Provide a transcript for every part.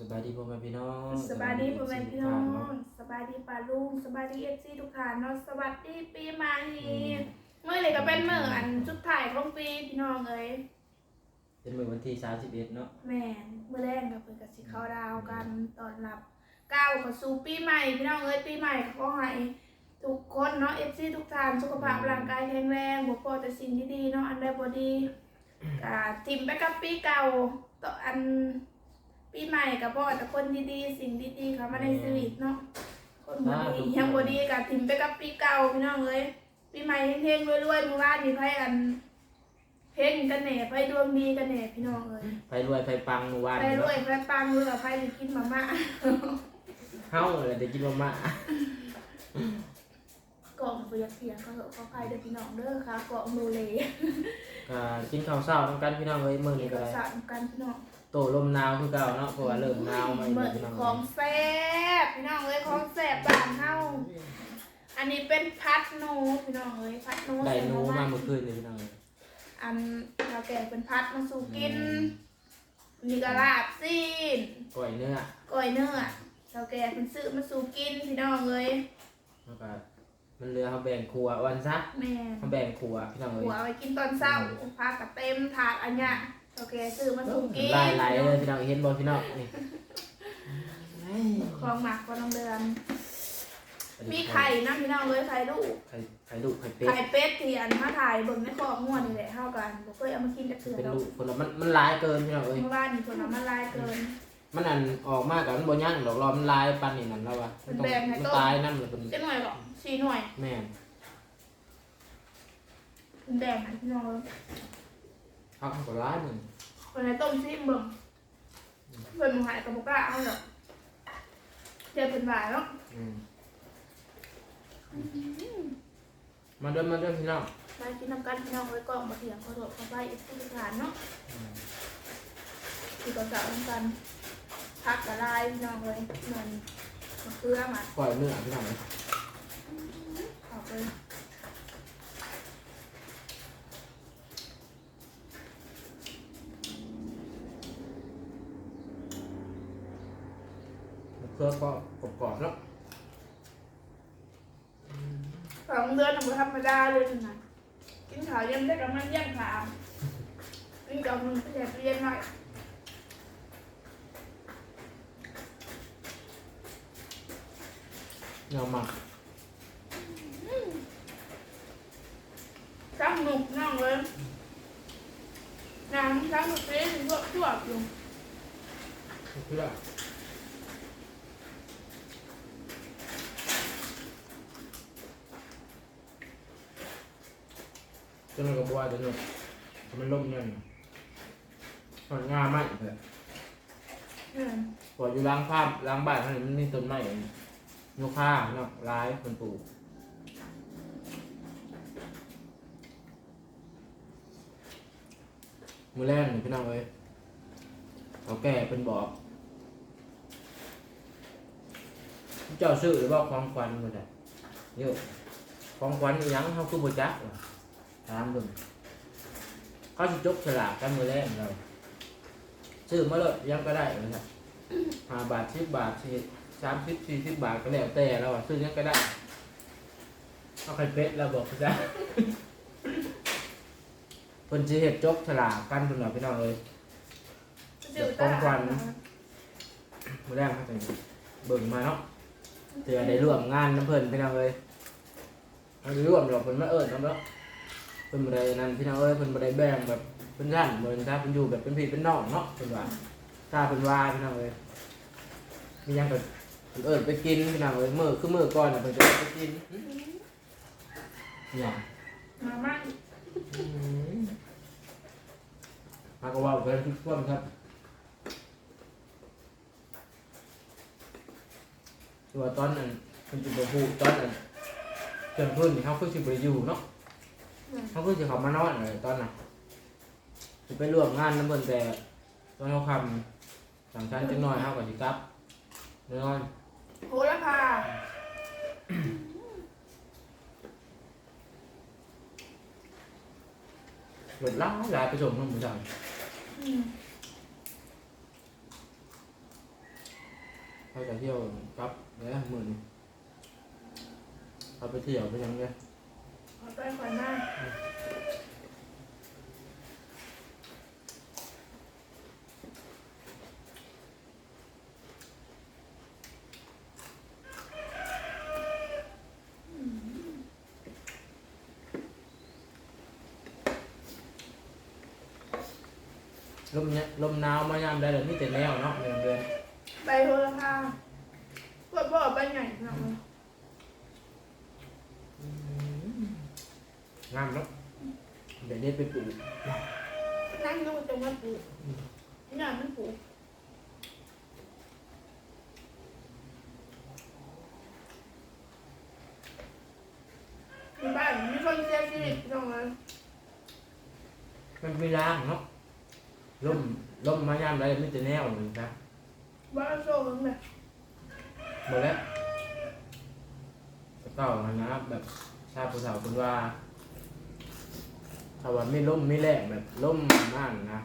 สบายดีพ่อแม่พี่น้องสบายดีพ่อแม่พี่น้องสบายดีป้าลุงสบายดีเอฟซีทุกท่านเนาะสวัสดีปีใหม่เมื่อไหร่ก็เป็นเมื่ออันสุดท้ายของปีพี่น้องเอ้ยเป็นมื้อวันที่31เนาะแม่นเมื่อแรกก็เพิ่นก็สิเข้าดาวกันตอนรับก้าวเข้าสู่ปีใหม่พี่น้องเอ้ยปีใหม่ขอให้ทุกคนเนาะเอฟซีทุกท่านสุขภาพร่างกายแข็งแรงบ่พอแต่สิ่งดีๆเนาะอันใดบ่ดีก็ทิมไปกับปีเก่าต่ออัน ปีใหม่กับพ่อแต่คนดีๆ สิ่งดีๆเข้ามาในชีวิตเนาะ คนบ่ดียังบ่ดีกับทิมไปกับปีเก่าพี่น้องเอ้ยปีใหม่เฮงๆรวยๆมื้อวานนี่ไผอันเพ่งกันแหน่ไผดวงดีกันแหน่พี่น้องเอ้ยไปรวยไปปังเมื่อวานไผรเนาะวยไผปังหรือว่าไผได้กินมาม่าเฮาเลยได้กินมาม่ากล่องบ่อยากเสียงเขาเถอะขออภัยเด้อพี่น้องเด้อค่ะกล่องโลเลก็กินข้าวเช้านำกันพี่น้องเอ้ยมื้อมีนี้กก็ระได้สานกันพี่น้อง โตลมหนาวคือเก่าเนาะเพราะว่าเริ่มหนาวมาอีกเบิ่แล้วงพี่น้องของแซ่บพี่น้องเอ้ยของแซ่บบ้านเฮาอันนี้เป็นพัดหนูพี่น้องเอ้ยพัดหนูได้ใส่หนูมามาม่าเมื่อคืนนี่พี่น้องเอ้ยอันเราแก่เป็นพัดมาสู่กินอืมมีกระลาบซีนก้อยเนื้อก้อยเนื้อเราแก่เป็นซื้อมาสู่กินพี่น้องเลยแล้วก็มันเหลือเฮาแบ่งครัววันซะแม่เฮาแบ่งครัวพี่น้องเอ้ยหัวเอาไว้กินตอนเช้าพากับเต็มถาดอันเนี้ย เราแก่ซื้อมาสู่กินลายไหลเลยพี่น้องเห็นบ่พี่น้องนี่คลองหมักก็ต้องเดือนมีไข่นะพี่น้องเลยไข่ลูกไข่ไข่ลูกไข่เป็ดไข่เป็ดที่อันมาถ่ายเบิ่งในคอกงวดนี่แหละเท่ากันบ่เคยเอามากินจักเทื่อเป็นแล้วลูกคนละมันมันหลายเกินพี่น้องเอ้ยเมื่อวานนี่คนเอามาลายเกิน มันอันออกมากับมันบ่ย่างดอกรอมันลายปานนี่นั่นแล้ววะมันต้องมันแบ่งให้มันต้มตายนำเลยเป็นเจ็ดหน่วยหรอสี่หน่วยแม่นเป็นแดงให้พี่น้อง เลยเขาเขาก็ร้ายหนึ่งคนไหนต้มซิมเบิ่งเพิ่นหมูหายกับบ่กล้าเอาหรอกเจอเป็นหวายเนาะอืมมาเดินมาเดินพี่น้องมากินน้ำกันพี่น้องไว้กล่องบ่เถียงขอโทษขอไปอีกทุกทานเนาะอืมคือก็กะน้ำกันพักกะลายพี่น้องเลยเหมือนมะเขือมาปล่อยเนื้อพี่น้องออกเลย เครือก็กรอบๆแล้วสองเดือนน่ะบ่ธรรมดาเลยนะกินข้าวเย็นได้กับมันเยี่ยงขาวกินกับมันเสียเรียนหน่อยเนื้อหมักช่างหนุกน้องเลยนางช่างหนุกเลยชั่วชั่วอยู่เพื่อ จนมันก็บัวจนมันมันล่มเงินมันงามมากเลยเออปล่อยอยู่ล้างภาพล้างบ้านเท่านี้มันมีต้นไม้อย่างนี้ยกข้าเนาะร้ายคนปลูกมือแรกนี่พี่น้องเอ้ยเขาแก่เป็นบอกเจ้าซื้อหรือว่าของขวัญมือใดเยอะของขวัญอิหยังเขาคือบูจักเหรอ ถามดูเขาจะจกฉลากกันมือแรกเราซื้อมาเลยยังก็ได้เลยครับห้าบาทสิบบาทสี่สามสิบสี่สิบบาทก็แล้วแต่เราอะซื้อยังก็ได้เอาไข่เป็ดเราบอกซะเพิ่นสิเฮ็ดจกฉลากกันเพิ่นน่ะพี่น้องเอ้ยเดี๋ยวตาของขวัญมื้อแรกเขาจะเบิ่งมาเนาะเถื่อได้ร่วมงานน้ำเพิ่นพี่น้องเอ้ยเอาได้ร่วมดอกเพิ่นมาเอิ้นนำเนาะ เพิ่นบ่ได้นั่นพี่น้องเอ้ยเพิ่นบ่ได้แบ่งแบบเพิ่นท่านเหมือนถ้าเพิ่นอยู่แบบเป็นพี่เป็นน้องเนาะเพิ่นว่าถ้าเพิ่นว่าพี่น้องเอ้ยมีหยังก็เพิ่นเอิ้นไปกินพี่น้องเอ้ยมื้อคือมื้อก่อนน่ะเพิ่นจะไปกินหยังมาม่ามาก็ว่าเพิ่นทุกคนครับตัวาตอนนั้นเพิ่นสิบ่ฮู้ตอนนั้นเพิ่นเพิ่นนี่เฮาคือสิบ่ได้อยู่เนาะ เฮาคือสิเข้ามานอนเลยตอนนั้นสิไปร่วมงานนำเพิ่นแต่ตอนเฮาค่ำสังสรรค์จักหน่อยเฮาก็สิกลับนอนโหระพารถลาหลายไปส่งน้องหมูจังอืมเขาจะเที่ยวกลับแล้วหมื่นเขาไปเที่ยวไปยังไง ขอต้อยขวัญหน้า ลมเนี่ยลมหนาวมายามได้เลยนี่แต่แนวเนาะเดือนเดือนใบโหระพาปวดบ่อใบใหญ่เนาะงามเนาะเดี๋ยวนี้ไปปลูกนั่งนู่นจะมาปลูกนี่น่ะมันปลูกมีบ้านมีคนเสียชีวิตตรงนั้น มันไม่ล้างเนาะลมลมมายามได้ไม่แต่แนวเหมือนกันบ้านโซ่กันแบบหมดแล้วเก่านะแบบชาติผู้สาวคนว่าถ้าว่าไม่ล่มไม่แรงแบบล่มมากนะ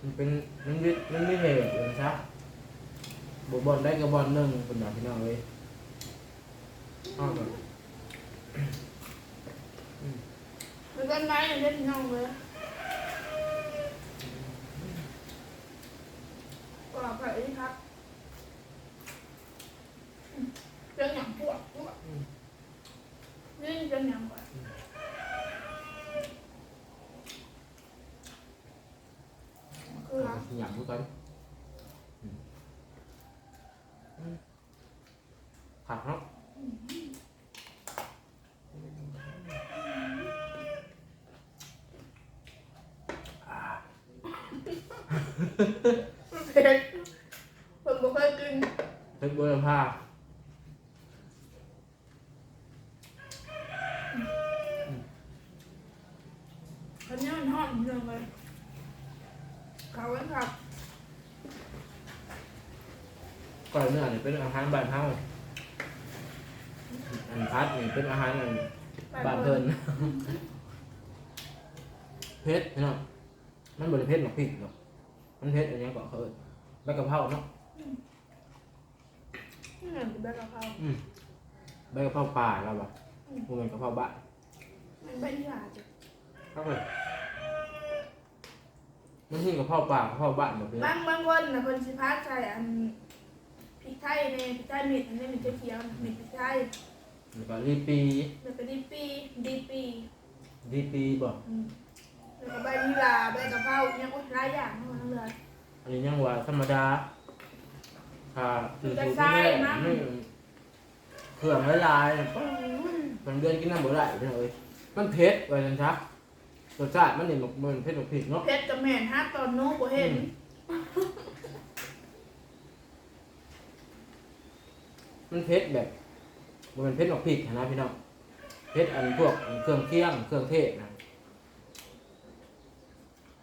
มันเป็นมันวิมันไม่เหตุเลยครับบุบอลได้กับบอลหนึ่งคนแบบพี่น้องเลยอ้าวแบบ มันต้นไม้อย่างเล่นน้องเลยก็ไปครับเรื่องอย่างปวดปวดนี่เรื่องอย่างปวดคือครับหยาบทุกคนผักเนาะ เผ็ดผมบ่เคยกิน เพชรบุรพาคันนี้มันหอมจังเลยเขาไว้ครับก่อนเนื้อเนี่ยเป็นอาหารบ้านเฮาอันพัดนี่เป็นอาหารอันบ้านเพิ่นเพชรพี่น้องมันบริเพชรหรอกพี่หรอกมันเพชรอันนี้ก็เขาเอิ้นใบกะเพราเนาะ นี่เหมือนกับใบกะเพราอืมใบกะเพราป่าเราบ่มันเป็นกะเพราบ้านมันใบหยาจ้ะครับเลยมันคือกะเพราป่ากะเพราบ้านแบบนี้บางบางคนนะคนสิพาใส่อันพริกไทยในพริกไทยเม็ดอันนี้มันจะเขียวๆเม็ดพริกไทยแล้วก็รีปีแล้วก็ดีปีดีปีรีปีบ่อืมแล้วก็ใบนิลาใบกะเพราเนี่ยโอ้ยหลายอย่างทั้งหมดทั้งเลยอันนี้ยังว่าธรรมดา ค่ะคือจะสูตรใส่ที่แรกมั้งไม่เครื่องละลายมันเดือนกินน้ำบ่ได้พี่น้องเอ้ยมันเผ็ดว่าจังซักรสชาติมันนี่มันเผ็ดกว่าพริกเนาะเพชรกับแม่นฮักตอนโน้บ่เห็นมันเผ็ดแบบมันเป็นเผ็ดกว่าพริกนะพี่น้องเผ็ดอันพวกเครื่องเคียงเครื่องเทศนะ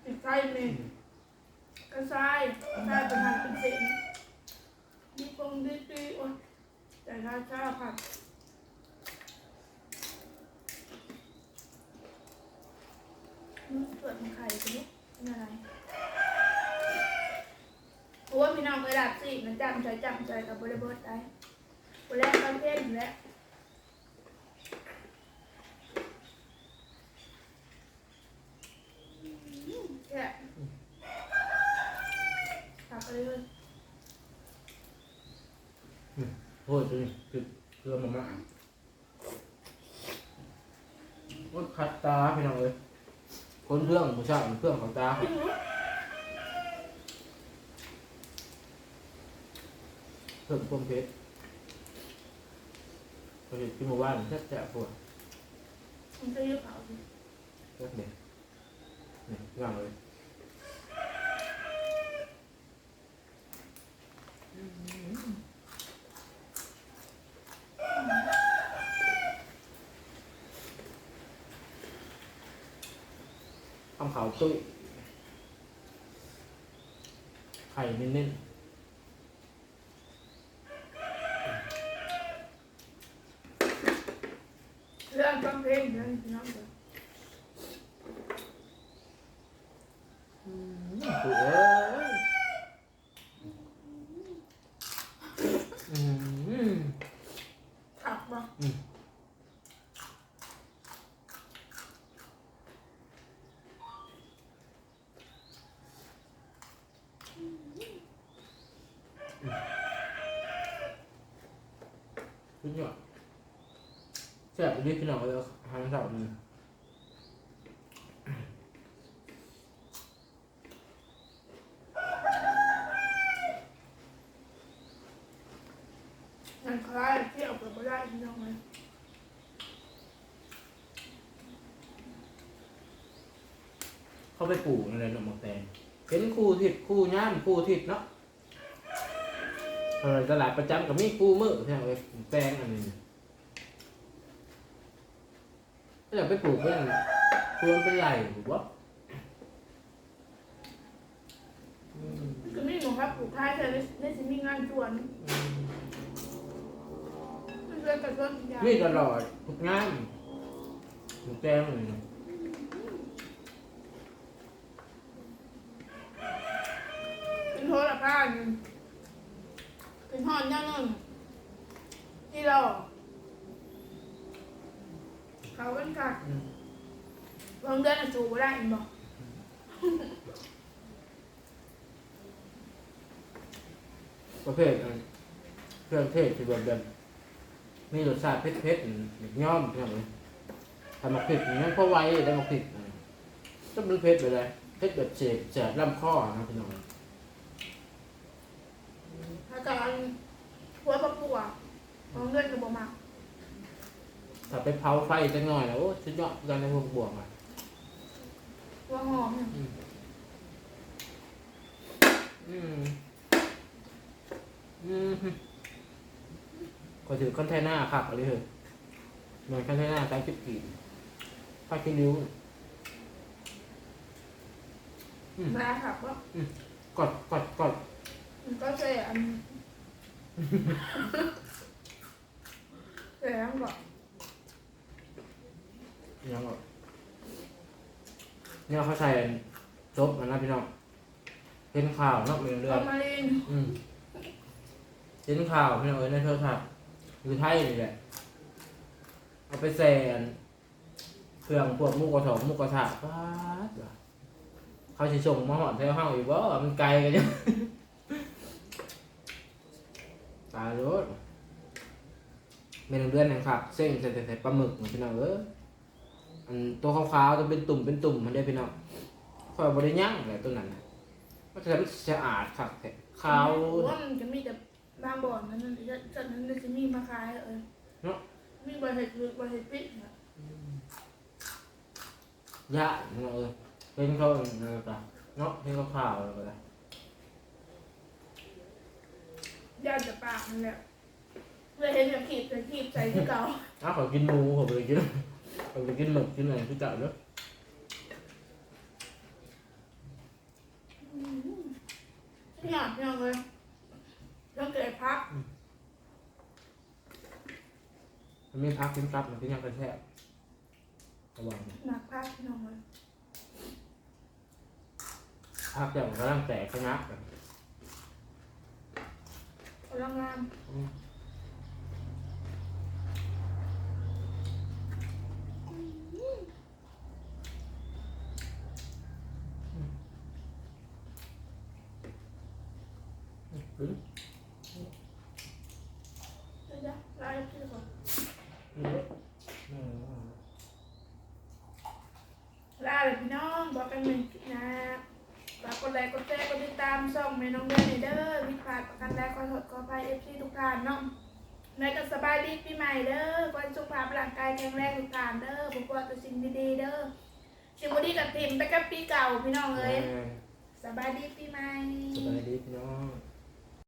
พริกไทยเม็ดกระชายกระชายเป็นหั่นเป็นเศษ ดีปงดีปีโอ้ยแต่ถ้าชาผัดมันเกิดมันไข่กันลูกเป็นอะไรเพราะว่าพี่น้องเคยดับสิมันจำใจจำใจกับบริบทได้บริบทประเภทอยู่แล้วแค่ตักไปเลย โอ้ยตัวนี้คือเครื่องมันมากโอ้ยขัดตาพี่น้องเอ้ยคนเครื่องผู้ชายเครื่องของตากินลูกเพิ่มความเผ็ดพอดีที่หมู่บ้านแซ่บแซ่บปวดมันจะยืดเผาสิแซ่บเด็ดนี่ย่างเลย ทำขาตุ้ยไข่เน้นๆ เรื่องฟังเพลงเรื่องพี่น้องเด้อ ถูกเอ้ย สุดยอดแซ่บ อีกนิดพี่น้องเลยอาหารเช้านี่งานคล้ายเที่ยวไปไม่ได้พี่น้องเลยเข้าไปปลูกอะไรหน่อหมกแตงเห็นคู่ทิศคู่ย่ามคู่ทิศเนาะเออตลาดประจำกับมีคู่มือพี่น้องเลยแตงอันนี้ ถ้าอยากไปปลูกเป็นควรเป็นไหลถูกปะอืมก็มีหมูครับปลูกท้ายเลยได้สิมีงานจวนอืมมันเพื่อนกับเพื่อนยามีตลอดทุกงานหมูแตงเลยเป็นโทรศัพท์เป็นห้องย่างนึงที่เรา เขาเป็นกัดอืมบางเดือนจูบได้อีกบอกประเภทอันเครื่องเทศที่แบบแบบมีรสชาติเผ็ดๆแบบย่อมพี่น้องเลยทำมาเผ็ดอย่างนี้นเพราะไว้ได้มาเผ็ดอะก็มันเผ็ดไปเลยเผ็ดแบบเจ็บแสบลำคอนะพี่น้องอาการหัวปะปัวบางเดือนก็บอกมา ถ้าไปเผาไฟจังหน่อยนะโอ้ชุดยอดการในพวกบวกอะหัวหอมเนี่ยอืม อืมก็ถือคอนเทนเนอร์ครับเอะไรเถอะเหมือนคอนเทนเนอร์ใช้คิดกี่ผ้าคิริ้วอืมมาค่ะว่ากดกดกดมันก็เสียอันเสียอันก่อน ยังแบบเนี่ยเขาใส่จบมันนะพี่น้องเห็นข่าวเนาะเป็นเรื่อเอางมาเล่นอืมเห็นข่าวพี่น้องเอ้ยในโทรศัพท์อยู่ไทยนี่แหละเอาไปแซนเครื่องพวกหมุกกระถองหมุกกระถาป้าดว่ะเขาสิส่งมาหอดแถวเฮาอีกว่ามันไกลกันยังตายรถเมนูเดือนนะครับเส้นใส่ใส่ปลาหมึกพี่น้องเอ้ย อันตัวขาวๆจะเป็นตุ่มเป็นตุ่มมันได้พี่น้องคอยบริย่างอะไรตัวนั้นน่ะมันจะมันสะอาดครับแท้ขาวว่ามันจะมีแต่บางบ่อนนั้นนั่นจะจะนั้นจะมีมาขายเออเนาะมีบริษัทบริษัทปิดเนี่ยยะพี่น้องเอ้ยเป็นเขาเนาะจ้ะเนาะเป็นขาวๆแล้วก็ได้ย่านจะปากนั่นแหละเลยเห็นจะขีดจะขีดใส่ที่เก่า อ้าวขอกินหมูผมไปกิน ผมไปกินหมึกกินอะไรที่เก่าเนาะพี่อยากพี่อยากเลยต้องเกิดพักมันไม่พักกินกลับมันเป็นยังกระแทกระวังหนักพักพี่น้องเลยพักอย่างกำลังแตกขงักแบบพลังงานอืม เดี๋ ลาเลยพี่น้องบอกกันหนึ่งนะฝากกดไลค์กดแชร์กดติดตามช่องแม่น้องเดือนในเด้อวิพากประกันได้ขอโทษขออภัยเอฟซีทุกท่านเนาะแม่ก็สบายดีปีใหม่เด้อวันสุขภาพร่างกายแข็งแรงทุกท่านเด้อผมว่าแต่สิ่งดีๆเด้อสิ่งดีกับทีมไปกับปีเก่าพี่น้องเอ้ยสบายดีปีใหม่ สบายดีพี่น้อง